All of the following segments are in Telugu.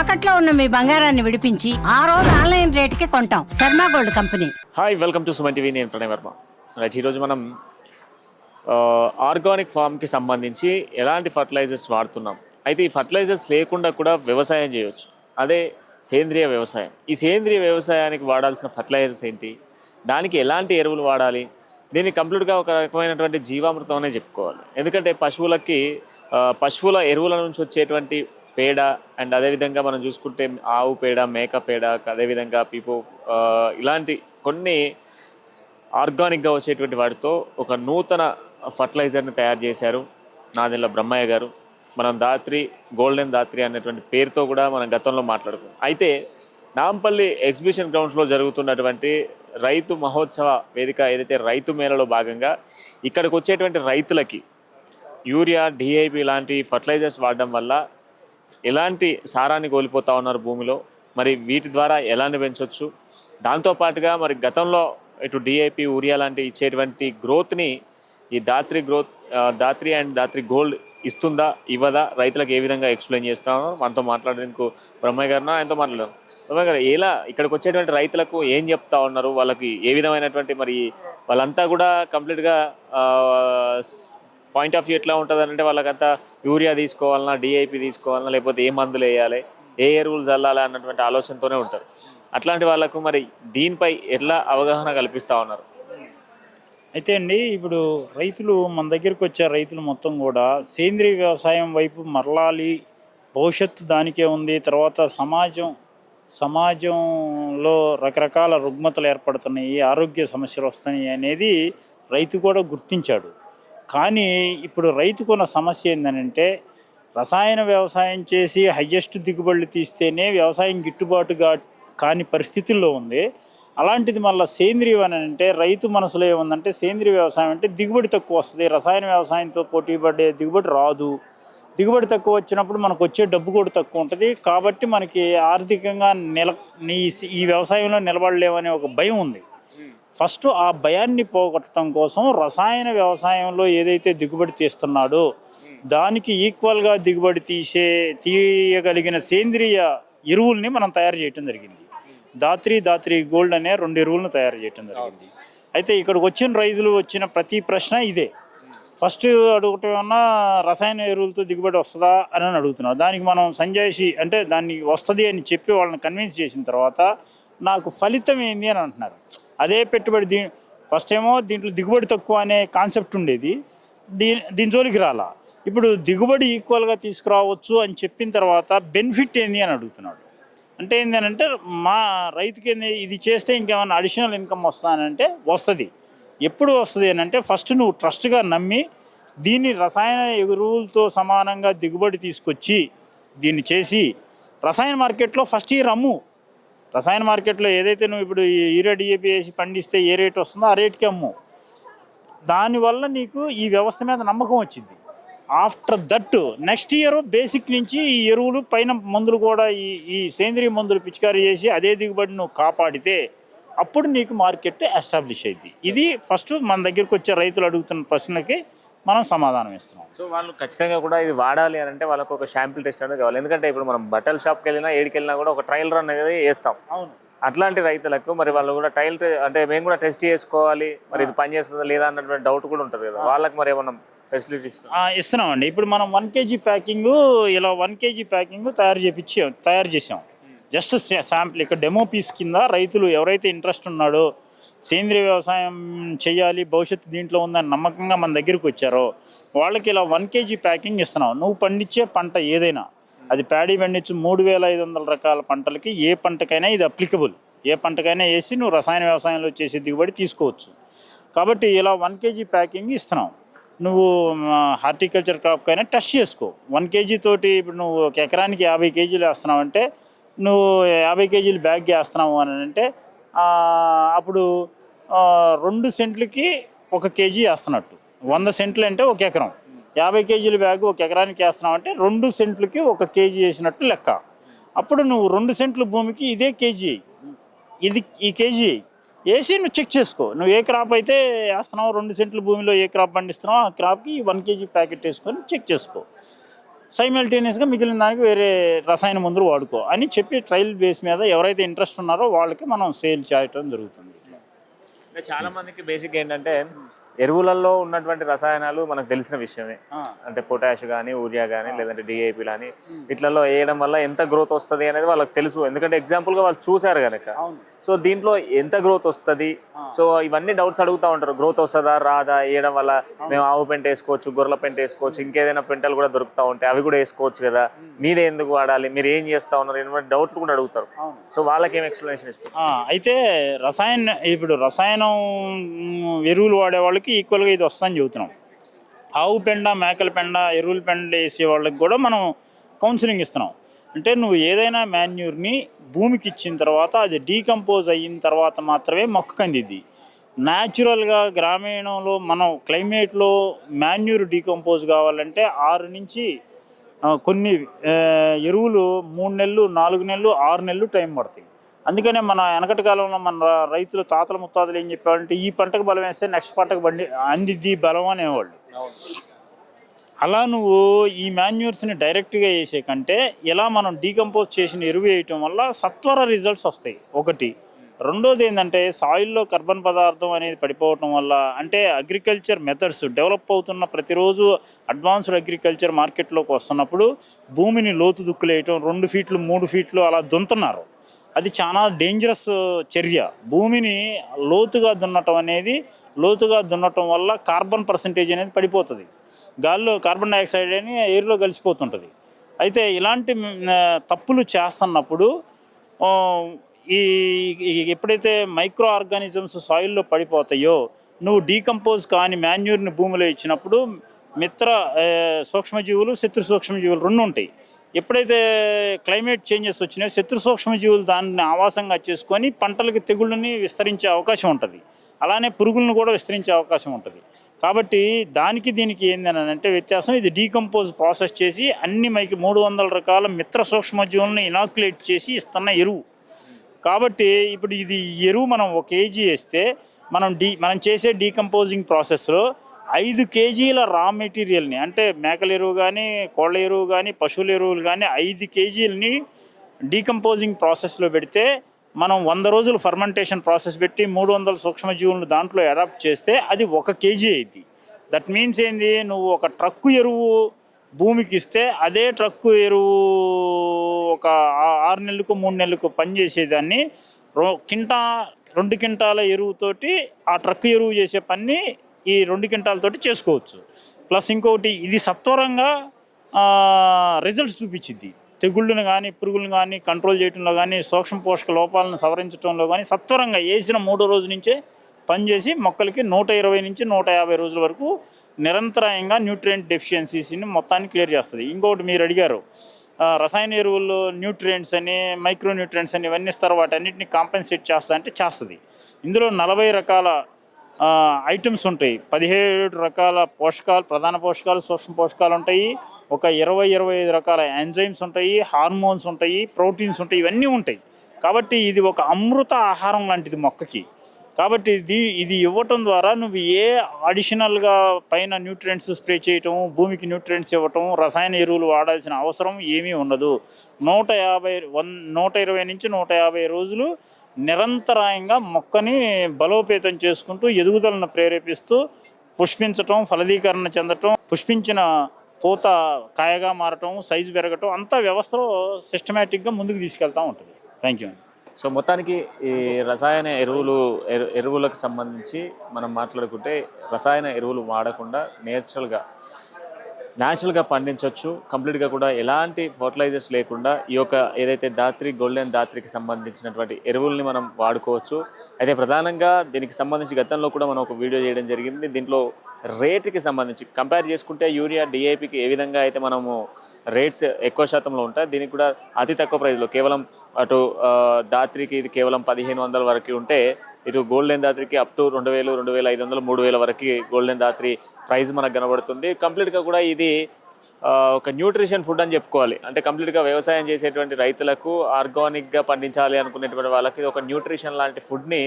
తాకట్లో ఉన్న మీ బంగారాన్ని విడిపించి ఆ రోజు ఆన్లైన్ రేట్కి కొంటాం. Sharma gold company. Hi welcome to Suman TV. నేను ప్రణయ్ వర్మ. రైట్ ఈరోజు మనం ఆర్గానిక్ ఫామ్కి సంబంధించి ఎలాంటి ఫర్టిలైజర్స్ వాడుతున్నాం? అయితే ఈ ఫర్టిలైజర్స్ లేకుండా కూడా వ్యవసాయం చేయొచ్చు. అదే సేంద్రియ వ్యవసాయం. ఈ సేంద్రియ వ్యవసాయానికి వాడాల్సిన ఫర్టిలైజర్స్ ఏంటి? దానికి ఎలాంటి ఎరువులు వాడాలి? దీన్ని కంప్లీట్గా ఒక రకమైనటువంటి జీవామృతం అనే చెప్పుకోవాలి. ఎందుకంటే పశువులకి పశువుల ఎరువుల నుంచి వచ్చేటువంటి పేడ అండ్ అదేవిధంగా మనం చూసుకుంటే ఆవు పేడ మేక పేడ అదేవిధంగా పీపో ఇలాంటి కొన్ని ఆర్గానిక్గా వచ్చేటువంటి వాటితో ఒక నూతన ఫర్టిలైజర్ని తయారు చేశారు నాదెల్ల బ్రహ్మయ్య గారు. మనం దాత్రి గోల్డెన్ దాత్రి అనేటువంటి పేరుతో కూడా మనం గతంలో మాట్లాడుకున్నాం. అయితే నాంపల్లి ఎగ్జిబిషన్ గ్రౌండ్స్లో జరుగుతున్నటువంటి రైతు మహోత్సవ వేదిక ఏదైతే రైతు మేళలో భాగంగా ఇక్కడికి వచ్చేటువంటి రైతులకి యూరియా డిఐపి లాంటి ఫర్టిలైజర్స్ వాడడం వల్ల ఎలాంటి సారాన్ని కోల్పోతా ఉన్నారు భూమిలో? మరి వీటి ద్వారా ఎలాంటి పెంచవచ్చు దాంతోపాటుగా మరి గతంలో ఇటు డిఐపి ఊరియా లాంటి ఇచ్చేటువంటి గ్రోత్ని ఈ Dhatri growth Dhatri and Dhatri gold ఇస్తుందా ఇవ్వదా? రైతులకు ఏ విధంగా ఎక్స్ప్లెయిన్ చేస్తామో మనతో మాట్లాడేందుకు బ్రహ్మయ్య గారు ఆయనతో మాట్లాడదాం. బ్రహ్మయ్య గారు ఎలా ఇక్కడికి వచ్చేటువంటి రైతులకు ఏం చెప్తా ఉన్నారు? వాళ్ళకి ఏ విధమైనటువంటి మరి వాళ్ళంతా కూడా కంప్లీట్గా పాయింట్ ఆఫ్ వ్యూ ఎట్లా ఉంటుంది అంటే వాళ్ళకంతా యూరియా తీసుకోవాలన్నా డిఐపి తీసుకోవాలన్నా లేకపోతే ఏ మందులు వేయాలి ఏ ఎరువులు చల్లాలి అన్నటువంటి ఆలోచనతోనే ఉంటారు. అట్లాంటి వాళ్ళకు మరి దీనిపై ఎట్లా అవగాహన కల్పిస్తూ ఉన్నారు? అయితే అండి ఇప్పుడు రైతులు మన దగ్గరికి వచ్చే రైతులు మొత్తం కూడా సేంద్రీయ వ్యవసాయం వైపు మరలాలి భవిష్యత్తు దానికే ఉంది తర్వాత సమాజం సమాజంలో రకరకాల రుగ్మతలు ఏర్పడుతున్నాయి ఆరోగ్య సమస్యలు వస్తున్నాయి అనేది రైతు కూడా గుర్తించాడు. కానీ ఇప్పుడు రైతుకున్న సమస్య ఏంటంటే రసాయన వ్యవసాయం చేసి హయ్యెస్ట్ దిగుబడులు తీస్తేనే వ్యవసాయం గిట్టుబాటుగా కాని పరిస్థితుల్లో ఉంది. అలాంటిది మళ్ళీ సేంద్రియం అని అంటే రైతు మనసులో ఏముందంటే సేంద్రియ వ్యవసాయం అంటే దిగుబడి తక్కువ వస్తుంది. రసాయన వ్యవసాయంతో పోటీ పడే దిగుబడి రాదు. దిగుబడి తక్కువ వచ్చినప్పుడు మనకు వచ్చే డబ్బు కూడా తక్కువ ఉంటుంది. కాబట్టి మనకి ఆర్థికంగా నిల ఈ- ఈ వ్యవసాయంలో నిలబడలేమనే ఒక భయం ఉంది. ఫస్ట్ ఆ భయాన్ని పోగొట్టడం కోసం రసాయన వ్యవసాయంలో ఏదైతే దిగుబడి తీస్తున్నాడో దానికి ఈక్వల్గా దిగుబడి తీసే తీయగలిగిన సేంద్రియ ఎరువుల్ని మనం తయారు చేయటం జరిగింది. దాత్రి దాత్రి గోల్డ్ అనే రెండు ఎరువులను తయారు చేయటం జరిగింది. అయితే ఇక్కడికి వచ్చిన రైతులు వచ్చిన ప్రతి ప్రశ్న ఇదే. ఫస్ట్ అడుగుటం రసాయన ఎరువులతో దిగుబడి వస్తుందా అని అని అడుగుతున్నారు. దానికి మనం సంజాయిషి అంటే దాన్ని వస్తుంది అని చెప్పి వాళ్ళని కన్విన్స్ చేసిన తర్వాత నాకు ఫలితం ఏంది అని అంటున్నారు. అదే పెట్టుబడి దీ ఫస్ట్ ఏమో దీంట్లో దిగుబడి తక్కువ అనే కాన్సెప్ట్ ఉండేది. దీని దీని జోలికి రాలా. ఇప్పుడు దిగుబడి ఈక్వల్గా తీసుకురావచ్చు అని చెప్పిన తర్వాత బెనిఫిట్ ఏంది అని అడుగుతున్నాడు. అంటే ఏంటంటే మా రైతుకి ఏంది ఇది చేస్తే ఇంకేమైనా అడిషనల్ ఇన్కమ్ వస్తానంటే వస్తుంది. ఎప్పుడు వస్తుంది అని అంటే ఫస్ట్ నువ్వు ట్రస్ట్గా నమ్మి దీన్ని రసాయన ఎరువులతో సమానంగా దిగుబడి తీసుకొచ్చి దీన్ని చేసి రసాయన మార్కెట్లో ఫస్ట్ ఇయర్ అమ్ము రసాయన మార్కెట్లో ఏదైతే నువ్వు ఇప్పుడు యూరియా డిఏపి వేసి పండిస్తే ఏ రేట్ వస్తుందో ఆ రేట్కి అమ్ము. దానివల్ల నీకు ఈ వ్యవస్థ మీద నమ్మకం వచ్చింది. After that next year basic నుంచి ఈ ఎరువులు పైన మందులు కూడా ఈ ఈ సేంద్రియ మందులు పిచికారీ చేసి అదే దిగుబడి నువ్వు కాపాడితే అప్పుడు నీకు మార్కెట్ ఎస్టాబ్లిష్ అయింది ఇది ఫస్ట్ మన దగ్గరకు వచ్చే రైతులు అడుగుతున్న ప్రశ్నకి మనం సమాధానం ఇస్తున్నాం. సో వాళ్ళు ఖచ్చితంగా కూడా ఇది వాడాలి అని అంటే వాళ్ళకి ఒక శాంపిల్ టెస్ట్ అనేది కావాలి. ఎందుకంటే ఇప్పుడు మనం బట్టల షాప్కి వెళ్ళినా ఏడికి వెళ్ళినా కూడా ఒక ట్రయల్ రన్ అనేది వేస్తాం అవును. అట్లాంటి రైతులకు మరి వాళ్ళు కూడా ట్రయల్ అంటే మేము కూడా టెస్ట్ చేసుకోవాలి. మరి ఇది పని చేస్తుందా లేదా అన్నటువంటి డౌట్ కూడా ఉంటుంది కదా. వాళ్ళకి మరి ఏమన్నా ఫెసిలిటీస్ ఇస్తున్నామండి. ఇప్పుడు మనం వన్ కేజీ ప్యాకింగ్ ఇలా వన్ కేజీ ప్యాకింగ్ తయారు చేపించి తయారు చేసాం జస్ట్ శాంపుల్ ఇక్కడ డెమో పీస్ కింద రైతులు ఎవరైతే ఇంట్రెస్ట్ ఉన్నాడో సేంద్రియ వ్యవసాయం చేయాలి భవిష్యత్తు దీంట్లో ఉందని నమ్మకంగా మన దగ్గరికి వచ్చారో వాళ్ళకి ఇలా వన్ కేజీ ప్యాకింగ్ ఇస్తున్నావు నువ్వు పండించే పంట ఏదైనా అది ప్యాడీ పండించు మూడు వేల ఐదు వందల రకాల పంటలకి ఏ పంటకైనా ఇది అప్లికబుల్ ఏ పంటకైనా వేసి నువ్వు రసాయన వ్యవసాయంలో చేసే దిగుబడి తీసుకోవచ్చు. కాబట్టి ఇలా వన్ కేజీ ప్యాకింగ్ ఇస్తున్నావు నువ్వు హార్టికల్చర్ క్రాప్కైనా టెస్ట్ చేసుకో. వన్ కేజీ తోటి ఇప్పుడు నువ్వు ఒక ఎకరానికి యాభై కేజీలు వేస్తున్నావు అంటే నువ్వు యాభై కేజీలు బ్యాగ్ వేస్తున్నావు అని అంటే అప్పుడు రెండు సెంట్లకి ఒక కేజీ వేస్తున్నట్టు. వంద సెంట్లు అంటే ఒక ఎకరం. యాభై కేజీల బ్యాగ్ ఒక ఎకరానికి వేస్తున్నావు అంటే రెండు సెంట్లకి ఒక కేజీ వేసినట్టు లెక్క. అప్పుడు నువ్వు రెండు సెంట్ల భూమికి ఇదే కేజీ ఇది ఈ కేజీ వేసి నువ్వు చెక్ చేసుకో. నువ్వు ఏ క్రాప్ అయితే వేస్తున్నావు రెండు సెంట్ల భూమిలో ఏ క్రాప్ పండిస్తున్నావు ఆ క్రాప్కి వన్ కేజీ ప్యాకెట్ వేసుకొని చెక్ చేసుకో. సైమల్టేనియస్గా మిగిలిన దానికి వేరే రసాయన మందులు వాడుకో అని చెప్పి ట్రయల్ బేస్ మీద ఎవరైతే ఇంట్రెస్ట్ ఉన్నారో వాళ్ళకి మనం సేల్ చేయటం జరుగుతుంది. చాలా మందికి బేసిక్ ఏంటంటే ఎరువులలో ఉన్నటువంటి రసాయనాలు మనకు తెలిసిన విషయమే. అంటే పొటాష్ కానీ యూరియా కానీ లేదంటే డిఏపి కానీ ఇట్లలో వేయడం వల్ల ఎంత గ్రోత్ వస్తుంది అనేది వాళ్ళకి తెలుసు. ఎందుకంటే example గా వాళ్ళు చూశారు కనుక సో దీంట్లో ఎంత గ్రోత్ వస్తుంది? సో ఇవన్నీ డౌట్స్ అడుగుతా ఉంటారు. గ్రోత్ వస్తుందా? రాదా? వేయడం వల్ల మేము ఆవు పెంట వేసుకోవచ్చు గొర్రెల పెంట వేసుకోవచ్చు ఇంకేదైనా పెంటలు కూడా దొరుకుతూ ఉంటాయి అవి కూడా వేసుకోవచ్చు కదా. మీదే ఎందుకు వాడాలి? మీరు ఏం చేస్తా ఉన్నారు? ఇటువంటి డౌట్లు కూడా అడుగుతారు. సో వాళ్ళకి ఏం ఎక్స్ప్లెనేషన్ ఇస్తారు అయితే రసాయన ఇప్పుడు రసాయనం ఎరువులు వాడే వాళ్ళకి ఈక్వల్గా ఇది వస్తుందని చెబుతున్నాం. ఆవు పెండ మేకల పెండ ఎరువుల పెండ వేసే వాళ్ళకి కూడా మనం కౌన్సిలింగ్ ఇస్తున్నాం. అంటే నువ్వు ఏదైనా మాన్యూర్ని భూమికి ఇచ్చిన తర్వాత అది డీకంపోజ్ అయిన తర్వాత మాత్రమే మొక్కకు అందిద్ది. న్యాచురల్గా గ్రామీణంలో మనం క్లైమేట్లో మాన్యూర్ డీకంపోజ్ కావాలంటే ఆరు నుంచి కొన్ని ఎరువులు మూడు నెలలు నాలుగు నెలలు ఆరు నెలలు టైం పడుతుంది అందుకనే మన వెనకటి కాలంలో మన రైతులు తాతల ముత్తాతలు ఏం చెప్పారంటే ఈ పంటకు బలం వేస్తే నెక్స్ట్ పంటకు బండి అందిద్ది బలం అనేవాళ్ళు. అలా నువ్వు ఈ మాన్యూర్స్ని డైరెక్ట్గా వేసే కంటే ఇలా మనం డీకంపోజ్ చేసిన ఎరువు వేయటం వల్ల సత్వర రిజల్ట్స్ వస్తాయి. ఒకటి. రెండోది ఏంటంటే సాయిల్లో కార్బన్ పదార్థం అనేది పడిపోవటం వల్ల అంటే అగ్రికల్చర్ మెథడ్స్ డెవలప్ అవుతున్న ప్రతిరోజు అడ్వాన్స్డ్ అగ్రికల్చర్ మార్కెట్లోకి వస్తున్నప్పుడు భూమిని లోతు దుక్కులేయటం రెండు ఫీట్లు మూడు ఫీట్లు అలా దుంతున్నారు. అది చాలా డేంజరస్ చర్య. భూమిని లోతుగా దున్నటం అనేది లోతుగా దున్నటం వల్ల కార్బన్ పర్సంటేజ్ అనేది పడిపోతుంది. గాల్లో కార్బన్ డైఆక్సైడ్ అని ఎయిర్లో కలిసిపోతుంటుంది. అయితే ఇలాంటి తప్పులు చేస్తున్నప్పుడు ఈ ఎప్పుడైతే మైక్రో ఆర్గానిజమ్స్ సాయిల్లో పడిపోతాయో నువ్వు డీకంపోజ్ కాని మాన్యూర్ని భూమిలో ఇచ్చినప్పుడు మిత్ర సూక్ష్మజీవులు శత్రు సూక్ష్మజీవులు రెండు ఉంటాయి. ఎప్పుడైతే క్లైమేట్ చేంజెస్ వచ్చినాయో శత్రు సూక్ష్మజీవులు దాన్ని ఆవాసంగా చేసుకొని పంటలకు తెగుళ్ళని విస్తరించే అవకాశం ఉంటుంది. అలానే పురుగులను కూడా విస్తరించే అవకాశం ఉంటుంది. కాబట్టి దానికి దీనికి ఏందని అంటే వ్యత్యాసం ఇది డీకంపోజ్ ప్రాసెస్ చేసి అన్ని మైకి మూడు వందల రకాల మిత్ర సూక్ష్మజీవులను ఇనాక్యులేట్ చేసి ఇస్తున్న ఎరువు. కాబట్టి ఇప్పుడు ఇది ఈ ఎరువు మనం ఒక కేజీ వేస్తే మనం డీ మనం చేసే డీకంపోజింగ్ ప్రాసెస్లో ఐదు కేజీల రా మెటీరియల్ని అంటే మేకల ఎరువు కానీ కోళ్ళ ఎరువు కానీ పశువుల ఎరువులు కానీ ఐదు కేజీలని డీకంపోజింగ్ ప్రాసెస్లో పెడితే మనం వంద రోజులు ఫర్మెంటేషన్ ప్రాసెస్ పెట్టి మూడు వందల సూక్ష్మజీవులను దాంట్లో అడాప్ట్ చేస్తే అది ఒక కేజీ అయింది దట్ మీన్స్ ఏంది? నువ్వు ఒక ట్రక్కు ఎరువు భూమికి ఇస్తే అదే ట్రక్కు ఎరువు ఒక ఆరు నెలలకు మూడు నెలలకు పనిచేసేదాన్ని రో కింటా రెండు కింటాల ఎరువుతోటి ఆ ట్రక్ ఎరువు చేసే పని ఈ రెండు కింటాలతోటి చేసుకోవచ్చు. ప్లస్ ఇంకొకటి ఇది సత్వరంగా రిజల్ట్స్ చూపించింది తెగుళ్ళను కానీ పురుగులను కానీ కంట్రోల్ చేయడంలో కానీ సూక్ష్మ పోషక లోపాలను సవరించడంలో కానీ సత్వరంగా వేసిన మూడో రోజు నుంచే పనిచేసి మొక్కలకి నూట ఇరవై నుంచి నూట యాభై రోజుల వరకు నిరంతరాయంగా న్యూట్రియంట్ డెఫిషియన్సీస్ని మొత్తాన్ని క్లియర్ చేస్తుంది. ఇంకొకటి మీరు అడిగారు రసాయన ఎరువుల్లో న్యూట్రియంట్స్ అని మైక్రో న్యూట్రియంట్స్ అని ఇవన్నీ ఇస్తారు వాటన్నిటిని కాంపెన్సేట్ చేస్తా అంటే చేస్తుంది. ఇందులో నలభై రకాల ఐటమ్స్ ఉంటాయి. పదిహేడు రకాల పోషకాలు ప్రధాన పోషకాలు సూక్ష్మ పోషకాలు ఉంటాయి. ఒక ఇరవై ఇరవై ఐదు రకాల ఎంజైమ్స్ ఉంటాయి హార్మోన్స్ ఉంటాయి ప్రోటీన్స్ ఉంటాయి ఇవన్నీ ఉంటాయి. కాబట్టి ఇది ఒక అమృత ఆహారం లాంటిది మొక్కకి. కాబట్టి ఇది ఇది ఇవ్వటం ద్వారా నువ్వు ఏ అడిషనల్గా పైన న్యూట్రియంట్స్ స్ప్రే చేయటం భూమికి న్యూట్రియంట్స్ ఇవ్వటం రసాయన ఎరువులు వాడాల్సిన అవసరం ఏమీ ఉండదు. నూట యాభై వన్ నూట ఇరవై నుంచి నూట యాభై రోజులు నిరంతరాయంగా మొక్కని బలోపేతం చేసుకుంటూ ఎదుగుదలను ప్రేరేపిస్తూ పుష్పించటం ఫలదీకరణ చెందటం పుష్పించిన పూత కాయగా మారటం సైజు పెరగటం అంతా వ్యవస్థలో సిస్టమేటిక్గా ముందుకు తీసుకెళ్తూ ఉంటుంది. థ్యాంక్ యూ సో మొత్తానికి ఈ రసాయన ఎరువులు ఎరు ఎరువులకు సంబంధించి మనం మాట్లాడుకుంటే రసాయన ఎరువులు వాడకుండా నేచురల్గా న్యాచురల్గా పండించవచ్చు కంప్లీట్గా కూడా ఎలాంటి ఫర్టిలైజర్స్ లేకుండా ఈ యొక్క ఏదైతే దాత్రి గోల్డెన్ దాత్రికి సంబంధించినటువంటి ఎరువుల్ని మనం వాడుకోవచ్చు. అయితే ప్రధానంగా దీనికి సంబంధించి గతంలో కూడా మనం ఒక వీడియో చేయడం జరిగింది. దీంట్లో రేటుకి సంబంధించి కంపేర్ చేసుకుంటే యూరియా డిఏపికి ఏ విధంగా అయితే మనము రేట్స్ ఎక్కువ శాతంలో ఉంటాయి దీనికి కూడా అతి తక్కువ ప్రైస్లో కేవలం అటు దాత్రికి ఇది కేవలం పదిహేను వందల వరకు ఉంటే ఇటు గోల్డెన్ దాత్రికి అప్ టు రెండు వేలు రెండు వేల ఐదు వందలు మూడు వేల వరకు గోల్డెన్ దాత్రి ప్రైస్ మనకు కనబడుతుంది. కంప్లీట్గా కూడా ఇది ఒక న్యూట్రిషన్ ఫుడ్ అని చెప్పుకోవాలి. అంటే కంప్లీట్గా వ్యవసాయం చేసేటువంటి రైతులకు ఆర్గానిక్గా పండించాలి అనుకునేటువంటి వాళ్ళకి ఇది ఒక న్యూట్రిషన్ లాంటి ఫుడ్ని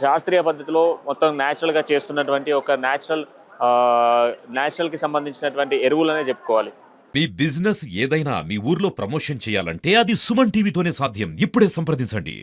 శాస్త్రీయ పద్ధతిలో మొత్తం న్యాచురల్గా చేస్తున్నటువంటి ఒక న్యాచురల్ న్యాచురల్కి సంబంధించినటువంటి ఎరువులనే చెప్పుకోవాలి. మీ బిజినెస్ ఏదైనా మీ ఊర్లో ప్రమోషన్ చేయాలంటే అది సుమన్ టీవీతోనే సాధ్యం. ఇప్పుడే సంప్రదించండి.